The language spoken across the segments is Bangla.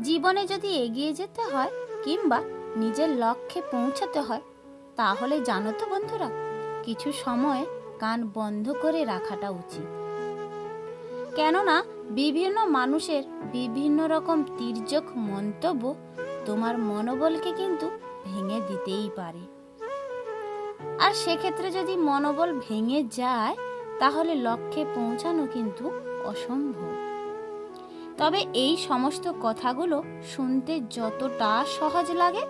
জীবনে যদি এগিয়ে যেতে হয় কিংবা নিজের লক্ষ্যে পৌঁছাতে হয়, তাহলে জানো তো বন্ধুরা, কিছু সময় কান বন্ধ করে রাখাটা উচিত। কেননা বিভিন্ন মানুষের বিভিন্ন রকম তির্যক মন্তব্য তোমার মনোবলকে কিন্তু ভেঙে দিতেই পারে। আর সেক্ষেত্রে যদি মনোবল ভেঙে যায়, তাহলে লক্ষ্যে পৌঁছানো কিন্তু অসম্ভব। তবে এই সমস্ত কথাগুলো শুনতে যতটা সহজ লাগে,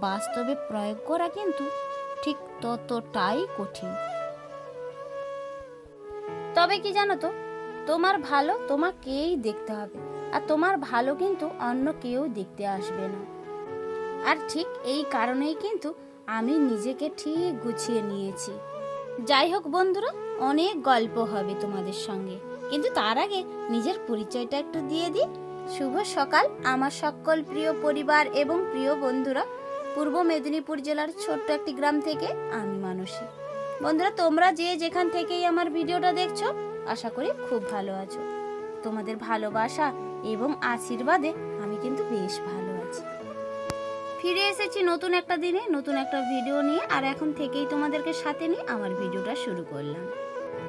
বাস্তবে প্রয়োগ করা কিন্তু ঠিক ততটাই কঠিন। তবে কি জানো তো, তোমার ভালো তোমাকেই দেখতে হবে, আর তোমার ভালো কিন্তু অন্য কেউ দেখতে আসবে না। আর ঠিক এই কারণেই কিন্তু আমি নিজেকে ঠিক গুছিয়ে নিয়েছি। যাই হোক বন্ধুরা, অনেক গল্প হবে তোমাদের সঙ্গে। কিন্তু তার আগে নিজের পরিচয়টা একটু দিয়ে দিই। শুভ সকাল, আমার সকল প্রিয় পরিবার এবং প্রিয় বন্ধুরা। পূর্ব মেদিনীপুর জেলার ছোট্ট একটি গ্রাম থেকে আমি মানসী। বন্ধুরা, তোমরা যে যেখান থেকেই আমার ভিডিওটা দেখছ, আশা করি খুব ভালো আছো। তোমাদের ভালোবাসা এবং আশীর্বাদে আমি কিন্তু বেশ ভালো আছি। ফিরে এসেছি নতুন একটা দিনে, নতুন একটা ভিডিও নিয়ে, আর এখন থেকেই তোমাদেরকে সাথে নিয়ে আমার ভিডিওটা শুরু করলাম।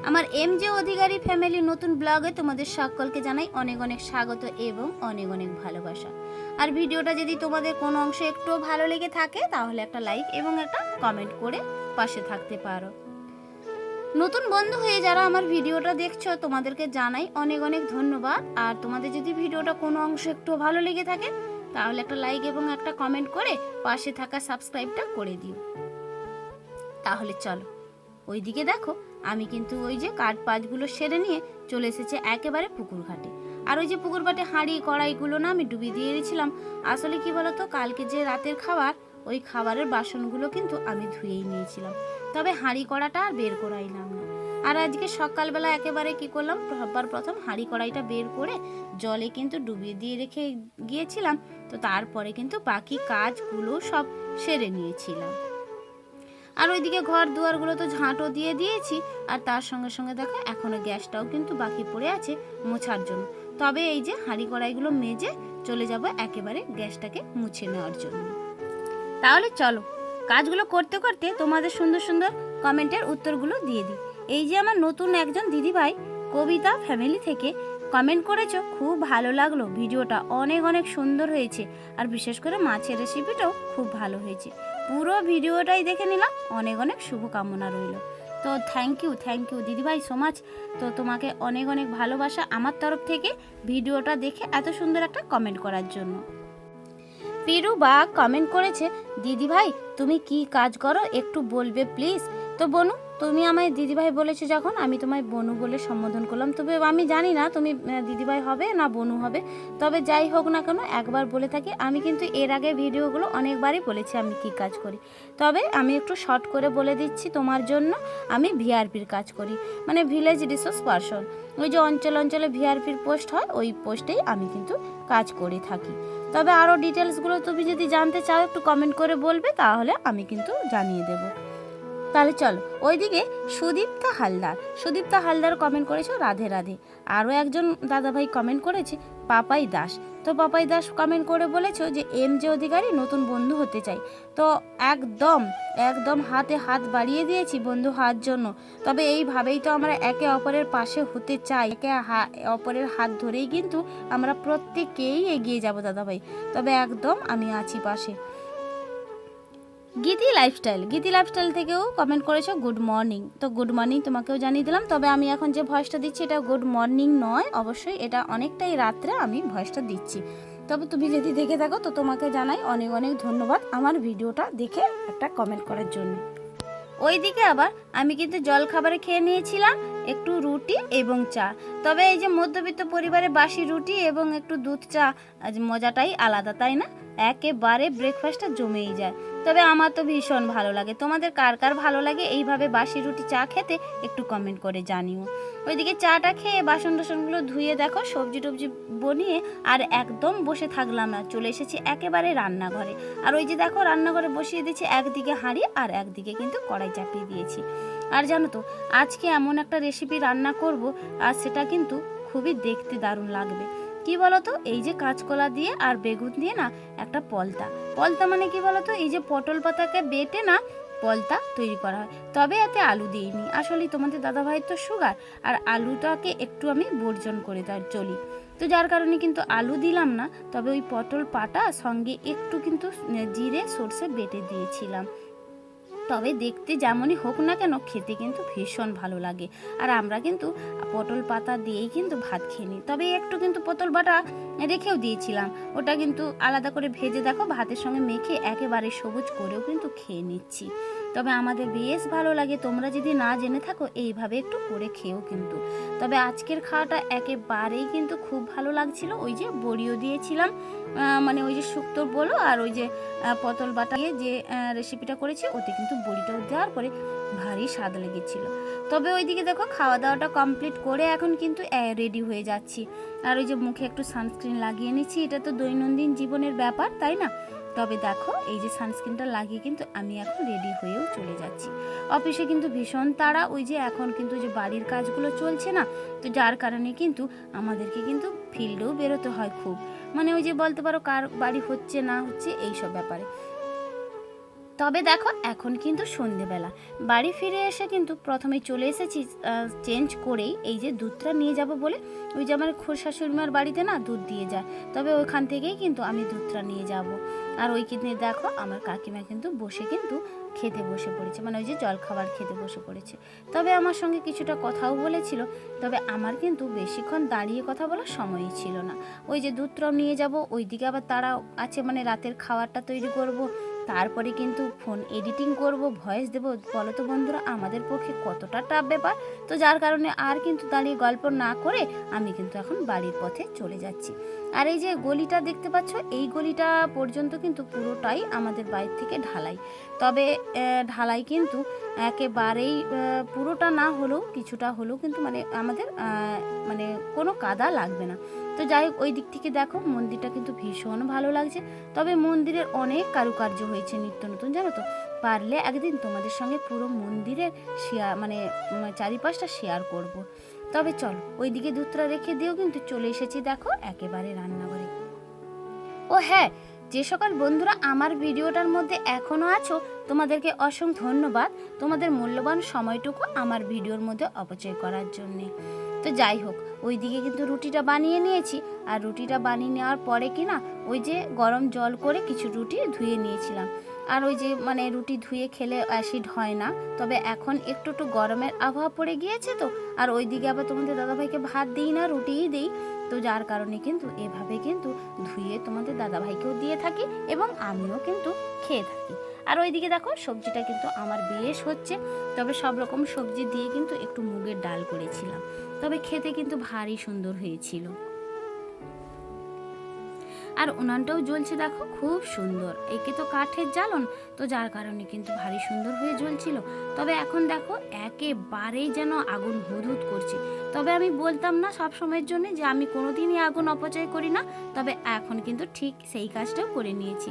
আমার এম জে অধিকারী ফ্যামিলি নতুন ব্লগে তোমাদের সকলকে জানাই অনেক অনেক স্বাগত এবং অনেক অনেক ভালোবাসা। আর ভিডিওটা যদি তোমাদের কোনো অংশে একটু ভালো লেগে থাকে, তাহলে একটা লাইক এবং একটা কমেন্ট করে পাশে থাকতে পারো। নতুন বন্ধু হয়ে যারা আমার ভিডিওটা দেখছ, তোমাদেরকে জানাই অনেক অনেক ধন্যবাদ। আর তোমাদের যদি ভিডিওটা কোনো অংশ একটু ভালো লেগে থাকে, তাহলে একটা লাইক এবং একটা কমেন্ট করে পাশে থাকা সাবস্ক্রাইবটা করে দিও। তাহলে চলো, ওইদিকে দেখো। আমি কিন্তু ওই যে কাঠ পাতগুলো সেরে নিয়ে চলে এসেছে একেবারে পুকুর ঘাটে। আর ওই যে পুকুর ঘাটে হাঁড়ি, কড়াইগুলো না আমি ডুবিয়ে দিয়ে দিয়েছিলাম আসলে কি বলতো, কালকে যে রাতের খাবার, ওই খাবারের বাসনগুলো কিন্তু আমি ধুয়েই নিয়েছিলাম। তবে হাঁড়ি কড়াটা আর বের করাইলাম না। আর আজকে সকালবেলা একেবারে কি করলাম, সবার প্রথম হাঁড়ি কড়াইটা বের করে জলে কিন্তু ডুবিয়ে দিয়ে রেখে গিয়েছিলাম। তো তারপরে কিন্তু বাকি কাজগুলো সব সেরে নিয়েছিলাম। আর ওইদিকে ঘর দুয়ারগুলো তো ঝাঁটও দিয়ে দিয়েছি, আর তার সঙ্গে সঙ্গে দেখো এখনও গ্যাসটাও কিন্তু বাকি পড়ে আছে মোছার জন্য। তবে এই যে হাঁড়ি কড়াইগুলো মেজে চলে যাব একেবারে গ্যাসটাকে মুছে নেওয়ার জন্য। তাহলে চলো, কাজগুলো করতে করতে তোমাদের সুন্দর সুন্দর কমেন্টের উত্তরগুলো দিয়ে দিই। এই যে আমার নতুন একজন দিদিভাই কবিতা ফ্যামিলি থেকে কমেন্ট করেছ, খুব ভালো লাগল, ভিডিওটা অনেক অনেক সুন্দর হয়েছে, আর বিশেষ করে মাছের রেসিপিটাও খুব ভালো হয়েছে। পুরো ভিডিওটাই দেখে নিলাম। অনেক অনেক শুভকামনা রইল। তো থ্যাংক ইউ থ্যাংক ইউ দিদিভাই সো মাচ তো তোমাকে অনেক অনেক ভালোবাসা আমার তরফ থেকে ভিডিওটা দেখে এত সুন্দর একটা কমেন্ট করার জন্য। পিরু বা কমেন্ট করেছে, দিদিভাই, তুমি কি কাজ করো? একটু বলবে প্লিজ তো বনু তুমি আমায় দিদিভাই বলেছ যখন, আমি তোমায় বনু বলে সম্বোধন করলাম। তবে আমি জানি না তুমি দিদিভাই হবে না বনু হবে। তবে যাই হোক না কেন, একবার বলে থাকি, আমি কিন্তু এর আগে ভিডিওগুলো অনেকবারই বলেছি আমি কি কাজ করি। তবে আমি একটু শর্ট করে বলে দিচ্ছি তোমার জন্য, আমি ভিআরপির কাজ করি মানে ভিলেজ রিসোর্স পারসন। ওই যে অঞ্চল অঞ্চলে ভিআরপির পোস্ট হয়, ওই পোস্টেই আমি কিন্তু কাজ করে থাকি। তবে আরও ডিটেলসগুলো তুমি যদি জানতে চাও, একটু কমেন্ট করে বলবে, তাহলে আমি কিন্তু জানিয়ে দেব। তাহলে চলো, ওইদিকে সুদীপ্তা হালদার। সুদীপ্তা হালদার কমেন্ট করেছ রাধে রাধে। আরও একজন দাদাভাই কমেন্ট করেছে পাপাই দাস। তো পাপাই দাস কমেন্ট করে বলেছ যে এম যে অধিকারী নতুন বন্ধু হতে চাই। তো একদম একদম হাতে হাত বাড়িয়ে দিয়েছি বন্ধু হওয়ার জন্য। তবে এইভাবেই তো আমরা একে অপরের পাশে হতে চাই। একে অপরের হাত ধরেই কিন্তু আমরা প্রত্যেকেই এগিয়ে যাব দাদাভাই। তবে একদম আমি আছি পাশে। গীতি লাইফস্টাইল গীতি লাইফস্টাইল থেকেও কমেন্ট করেছ গুড মর্নিং তো গুড মর্নিং তোমাকেও জানিয়ে দিলাম, তবে আমি এখন যে ভয়েসটা দিচ্ছি এটা গুড মর্নিং নয়, অবশ্যই এটা অনেকটাই রাত্রে আমি ভয়েসটা দিচ্ছি। তবে তুমি যদি দেখে থাকো, তো তোমাকে জানাই অনেক অনেক ধন্যবাদ আমার ভিডিওটা দেখে একটা কমেন্ট করার জন্য। ওইদিকে আবার আমি কিন্তু জল খাবারে খেয়ে নিয়েছিলাম, একটু রুটি এবং চা। তবে এই যে মধ্যবিত্ত পরিবারে বাসি রুটি এবং একটু দুধ চা মজাটাই আলাদা, তাই না? একেবারে ব্রেকফাস্টটা জমেই যায়। তবে আমার তো ভীষণ ভালো লাগে। তোমাদের কার কার ভালো লাগে? এইভাবে বাসি রুটি চা খেতে একটু কমেন্ট করে জানিও। ওইদিকে চাটা খেয়ে বাসন টাসনগুলো ধুয়ে দেখো, সবজি টবজি বনিয়ে আর একদম বসে থাকলাম না। চলে এসেছি একেবারে রান্নাঘরে। আর ওই যে দেখো, রান্নাঘরে বসিয়ে দিয়েছি একদিকে হাঁড়ি আর একদিকে কিন্তু কড়াই চাপিয়ে দিয়েছি। আর জানো তো, আজকে এমন একটা রেসিপি রান্না করব, আর সেটা কিন্তু খুবই দেখতে দারুণ লাগবে। কি বলতো? এই যে কাঁচকলা দিয়ে আর বেগুন দিয়ে না, একটা পলতা। পলতা মানে কি বলতো? এই যে পটল পাতাকে বেটে না পলতা তৈরি করা হয়। তবে এতে আলু দিইনি। আসলে তোমাদের দাদাভাইয়ের তো সুগার। আর আলুটাকে একটু আমি বর্জন করে তার চলি। তো যার কারণে কিন্তু আলু দিলাম না, তবে ওই পটল পাটা সঙ্গে একটু কিন্তু জিরে সর্ষে বেটে দিয়েছিলাম। তবে দেখতে যেমনই হোক না কেন খেতে কিন্তু ভীষণ ভালো লাগে। আর আমরা কিন্তু পটল পাতা দিয়েই কিন্তু ভাত খেয়ে নিই। তবে একটু কিন্তু পটল বাটা রেখেও দিয়েছিলাম। ওটা কিন্তু আলাদা করে ভেজে দেখো, ভাতের সঙ্গে মেখে একেবারে সবুজ করেও কিন্তু খেয়ে নিচ্ছি। তবে আমাদের বেশ ভালো লাগে। তোমরা যদি না জেনে থাকো, এইভাবে একটু করে খেয়েও কিন্তু। তবে আজকের খাওয়াটা একেবারেই কিন্তু খুব ভালো লাগছিল। ওই যে বড়িও দিয়েছিলাম মানে ওই যে শুক্তো বলো আর ওই যে পটল বাটা দিয়ে যে রেসিপিটা করেছি, ওতে কিন্তু বড়িটাও দেওয়ার পরে ভারী স্বাদ লেগেছিল। তবে ওইদিকে দেখো খাওয়া দাওয়াটা কমপ্লিট করে এখন কিন্তু রেডি হয়ে যাচ্ছি। আর ওই যে মুখে একটু সানস্ক্রিন লাগিয়ে নিচ্ছি, এটা তো দৈনন্দিন জীবনের ব্যাপার, তাই না? তবে দেখো, এই যে সানস্ক্রিনটা লাগিয়ে কিন্তু আমি এখন রেডি হয়েও চলে যাচ্ছি। অফিসে কিন্তু ভীষণ তাড়া, ওই যে এখন কিন্তু যে বাড়ির কাজগুলো চলছে না, তো যার কারণে কিন্তু আমাদেরকে কিন্তু ফিল্ডেও বেরোতে হয় খুব। মানে ওই যে বলতে পারো, কার বাড়ি হচ্ছে না হচ্ছে এই সব ব্যাপারে। তবে দেখো, এখন কিন্তু সন্ধেবেলা। বাড়ি ফিরে এসে কিন্তু প্রথমে চলে এসেছি চেঞ্জ করেই এই যে দুধটা নিয়ে যাব বলে। ওই যে আমার খোর শাশুড়িমার বাড়িতে না দুধ দিয়ে যায়। তবে ওইখান থেকেই কিন্তু আমি দুধটা নিয়ে যাব। আর ওই কিডনি দেখো, আমার কাকিমা কিন্তু বসে কিন্তু খেতে বসে পড়েছে। মানে ওই যে জল খাবার খেতে বসে পড়েছে। তবে আমার সঙ্গে কিছুটা কথাও বলেছিল, তবে আমার কিন্তু বেশিক্ষণ দাঁড়িয়ে কথা বলার সময়ই ছিল না। ওই যে দুধটাও নিয়ে যাব ওই দিকে আবার তারা আছে মানে রাতের খাবারটা তৈরি করব তারপরে কিন্তু ফোন এডিটিং করব ভয়েস দেবো। বলো তো বন্ধুরা, আমাদের পক্ষে কতটা টাফ ব্যাপার? তো যার কারণে আর কিন্তু দাঁড়িয়ে গল্প না করে আমি কিন্তু এখন বাড়ির পথে চলে যাচ্ছি। আর এই যে গলিটা দেখতে পাচ্ছ, এই গলিটা পর্যন্ত কিন্তু পুরোটাই আমাদের বাড়ির থেকে ঢালাই। তবে ঢালাই কিন্তু একেবারেই পুরোটা না হলেও কিছুটা হলেও কিন্তু মানে আমাদের মানে কোনো কাদা লাগবে না। তো যাই হোক, ওই দিক থেকে দেখো মন্দিরটা কিন্তু ভীষণ ভালো লাগছে। তবে মন্দিরের অনেক কারুকার্য হয়েছে নিত্য নতুন, জানো তো? পারলে একদিন তোমাদের সঙ্গে পুরো মন্দিরের শেয়ার মানে চারিপাশটা শেয়ার করব। তবে চলো ওইদিকে দুধটা রেখে দিয়েও কিন্তু চলে এসেছি দেখো একেবারে রান্নাঘরে। ও হ্যাঁ যে সকল বন্ধুরা আমার ভিডিওটার মধ্যে এখনও আছো, তোমাদেরকে অসংখ্য ধন্যবাদ তোমাদের মূল্যবান সময়টুকু আমার ভিডিওর মধ্যে অপচয় করার জন্যে। তো যাই হোক, ওইদিকে কিন্তু রুটিটা বানিয়ে নিয়েছি। আর রুটিটা বানিয়ে নেওয়ার পরে কি না, ওই যে গরম জল করে কিছু রুটি ধুয়ে নিয়েছিলাম। আর ওই যে মানে রুটি ধুয়ে খেলে অ্যাসিড হয় না, তবে এখন একটু একটু গরমের আবহাওয়া পড়ে গিয়েছে তো। আর ওইদিকে আবার তোমাদের দাদাভাইকে ভাত দিই না, রুটিই দিই। তো যার কারণে কিন্তু এভাবে কিন্তু ধুয়ে তোমাদের দাদাভাইকেও দিয়ে থাকি এবং আমিও কিন্তু খেয়ে থাকি। আর ওইদিকে দেখো, সবজিটা কিন্তু আমার বেশ হচ্ছে, তবে সব রকম সবজি দিয়ে কিন্তু একটু মুগের ডাল করেছিলাম। তবে খেতে কিন্তু ভারী সুন্দর হয়েছিল। আর উনানটাও জ্বলছে দেখো, খুব সুন্দর। একে তো কাঠের জ্বালন, তো যার কারণে কিন্তু ভারী সুন্দর হয়ে জ্বলছিল। তবে এখন দেখো, একেবারেই যেন আগুন হুদহুদ করছে। তবে আমি বলতাম না সব সময়ের জন্য যে আমি কোনোদিনই আগুন অপচয় করি না, তবে এখন কিন্তু ঠিক সেই কাজটাও করে নিয়েছি।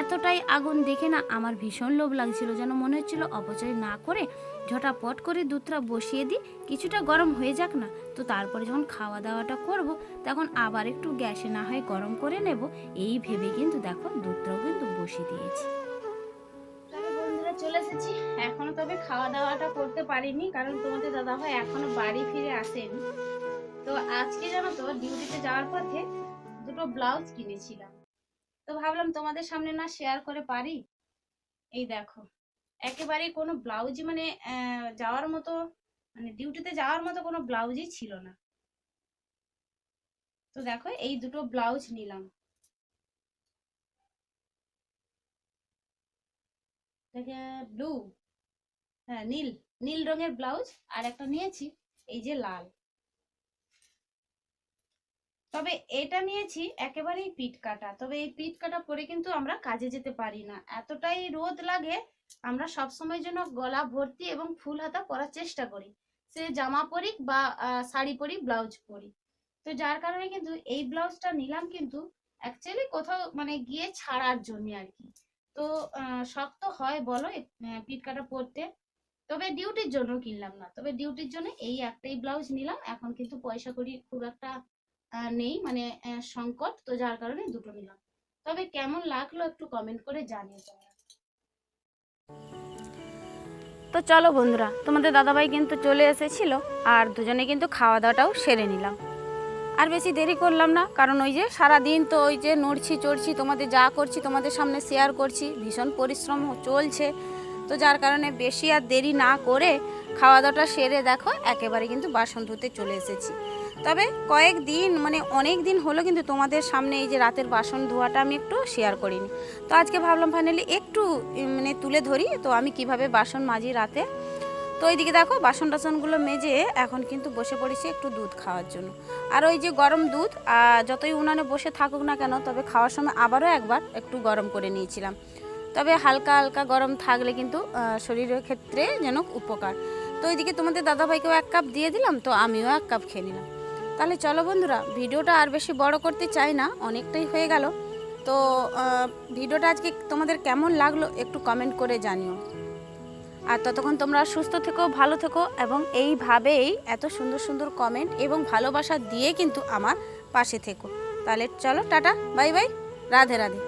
এতটাই আগুন দেখে না আমার ভীষণ লোভ লাগছিল, যেন মনে হচ্ছিল অপচয় না করে ঝটাপট করে দুধটা বসিয়ে দিই, কিছুটা গরম হয়ে যাক না। তো তারপরে যখন খাওয়া দাওয়াটা করব, তখন আবার একটু গ্যাসে না হয় গরম করে নেব। এই ভেবে কিন্তু দেখো দুধটাও কিন্তু বসিয়ে দিয়েছি। চলে এসেছি। এখনও তবে খাওয়া দাওয়াটা করতে পারিনি, কারণ তোমাদের দাদা ভাই এখনও বাড়ি ফিরে আসেনি। তো আজকে জানো তো, ডিউটিতে যাওয়ার পথে দুটো ব্লাউজ কিনেছিলাম। তো ভাবলাম তোমাদের সামনে না শেয়ার করে পারি? এই দেখো। একেবারে কোনো ব্লাউজই মানে যাওয়ার মতো মানে ডিউটিতে যাওয়ার মতো কোনো ব্লাউজই ছিল না। তো দেখো, এই দুটো ব্লাউজ নিলাম। ব্লু হ্যাঁ নীল নীল রঙের ব্লাউজ আর একটা নিয়েছি, এই যে লাল। তবে এটা নিয়েছি একেবারেই পিট কাটা। তবে এই পিট কাটা পরে কিন্তু আমরা কাজে যেতে পারি না। এতটাই রোদ লাগে, আমরা সব সময় জন্য গলা ভর্তি এবং ফুল হাতা পরার চেষ্টা করি। সে জামা পরি বা শাড়ি পরি, ব্লাউজ পরি। তো যার কারণে কিন্তু এই ব্লাউজটা নিলাম কিন্তু অ্যাকচুয়ালি কোথাও মানে গিয়ে ছাড়ার জন্য আর কি। তো শক্ত হয় বলো পিট কাটা পরতে। তবে ডিউটির জন্য কিনলাম না। তবে ডিউটির জন্য এই একটাই ব্লাউজ নিলাম। এখন কিন্তু পয়সা করি খুব একটা নেই মানে সংকট, তো যার কারণে দুটো নিলাম। তবে কেমন লাগল একটু কমেন্ট করে জানিয়ে তোমরা তো চলো বন্ধুরা, তোমাদের দাদাভাই কিন্তু চলে এসেছিল, আর দুজনে কিন্তু খাওয়া দাওয়াটাও সেরে নিলাম। আর বেশি দেরি করলাম না, কারণ ওই যে সারা দিন তো ওই যে নড়ছি চড়ছি, তোমাদের যা করছি তোমাদের সামনে শেয়ার করছি, ভীষণ পরিশ্রম চলছে। তো যার কারণে বেশি আর দেরি না করে খাওয়া দাওয়াটা সেরে দেখো, একেবারে কিন্তু বাসন ধুতে চলে এসেছি। তবে কয়েক দিন মানে অনেক দিন হলো কিন্তু তোমাদের সামনে এই যে রাতের বাসন ধোয়াটা আমি একটু শেয়ার করিনি। তো আজকে ভাবলাম ফাইনালি একটু মানে তুলে ধরি, তো আমি কীভাবে বাসন মাজি রাতে। তো ওইদিকে দেখো, বাসন টাসনগুলো মেজে এখন কিন্তু বসে পড়েছি একটু দুধ খাওয়ার জন্য। আর ওই যে গরম দুধ যতই উনানে বসে থাকুক না কেন, তবে খাওয়ার সময় আবারও একবার একটু গরম করে নিয়েছিলাম। তবে হালকা হালকা গরম থাকলে কিন্তু শরীরের ক্ষেত্রে যেন উপকার। তো ওইদিকে তোমাদের দাদাভাইকেও এক কাপ দিয়ে দিলাম, তো আমিও এক কাপ খেয়ে নিলাম। তাহলে চলো বন্ধুরা, ভিডিওটা আর বেশি বড় করতে চাই না, অনেকটাই হয়ে গেল। তো ভিডিওটা আজকে তোমাদের কেমন লাগল একটু কমেন্ট করে জানিও। আর ততক্ষণ তোমরা সুস্থ থেকো, ভালো থেকো, এবং এইভাবেই এত সুন্দর সুন্দর কমেন্ট এবং ভালোবাসা দিয়ে কিন্তু আমার পাশে থেকো। তাহলে চলো, tata, bye bye, Radhe Radhe.